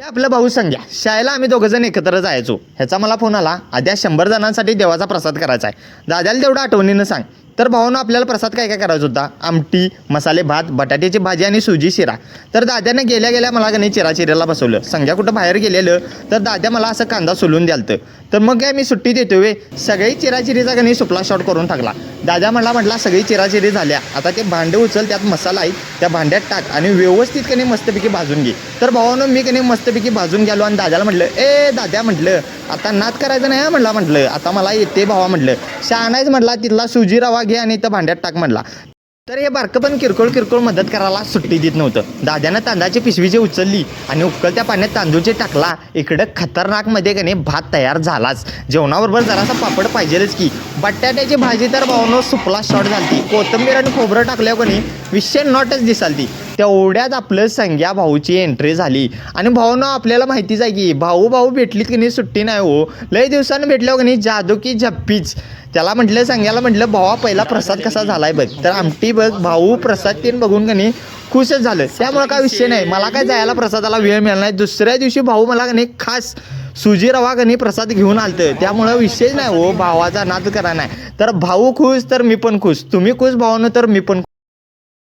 आपला आपलं भाऊ संघ्या शाळेला आम्ही दोघं जण एकत्र जायचो. ह्याचा मला फोन आला. आद्या शंभर जणांसाठी देवाचा प्रसाद करायचा आहे. दादाला तेवढं आठवणीनं सांग. तर भाऊनं आपल्याला प्रसाद काय काय करायचा होता? आमटी मसाले भात बटाट्याची भाजी आणि सुजी शिरा. तर दाद्यानं गेल्या गेल्या मला का नाही चिरा चिराला बसवलं. संघ्या कुठं बाहेर गेलेलं? तर दाद्या मला असं कांदा सोलून द्यालतं. तर मग काय मी सुट्टी देतो वे? सगळी चिराचिरीचा का सुपला शॉट करून टाकला. दादा म्हणला म्हटला सगळी चिराचिरी झाल्या. आता ते भांडे उचल त्यात मसाला आहे. त्या भांड्यात टाक आणि व्यवस्थित कने मस्तपैकी भाजून घे. तर भावानं मी कने मस्तपैकी भाजून गेलो आणि दादाला म्हटलं ए दादा म्हटलं आता नात करायचं नाही म्हटला म्हटलं म्हटलं. आता मला येते भावा म्हटलं. शहाणायच म्हटला तिथला सुजी रवा घे आणि इथं भांड्यात टाक म्हटला. तर हे बारकं पण किरकोळ किरकोळ मदत करायला सुट्टी देत नव्हतं. दाद्यानं तांदळाची पिशवीची उचलली आणि उकळत्या पाण्यात तांदूळचे टाकला इकडं खतरनाकमध्ये का नाही भात तयार झालाच. जेवणाबरोबर जरासा पापड पाहिजेलच की. बटाट्याची भाजी तर भावनं सुपला शॉर्ट झालती. कोथिंबीर आणि खोबरं टाकल्यावर का विषय नॉटच दिसालती. तेवढ्यात आपलं संग्या भाऊची एंट्री झाली. आणि भाऊनं आपल्याला माहितीच आहे की भाऊ भाऊ भेटलीत की नाही सुट्टी नाही हो. लय दिवसानं भेटल्यावर की नाही जादू की झप्पीच. त्याला म्हटलं सांगायला म्हटलं भावा पहिला प्रसाद कसा झालाय बघ. तर आमटी बघ भाऊ प्रसाद तीन बघून का खुशच झालं. त्यामुळे काय विषय नाही. मला काय जायला प्रसादाला वेळ मिळाला नाही. दुसऱ्या दिवशी भाऊ मला का खास सुजी रवा का प्रसाद घेऊन आलतं. त्यामुळं विषय नाही हो भावाचा नाद करा नाही. तर भाऊ खुश तर मी पण खुश. तुम्ही खुश भावानं तर मी पण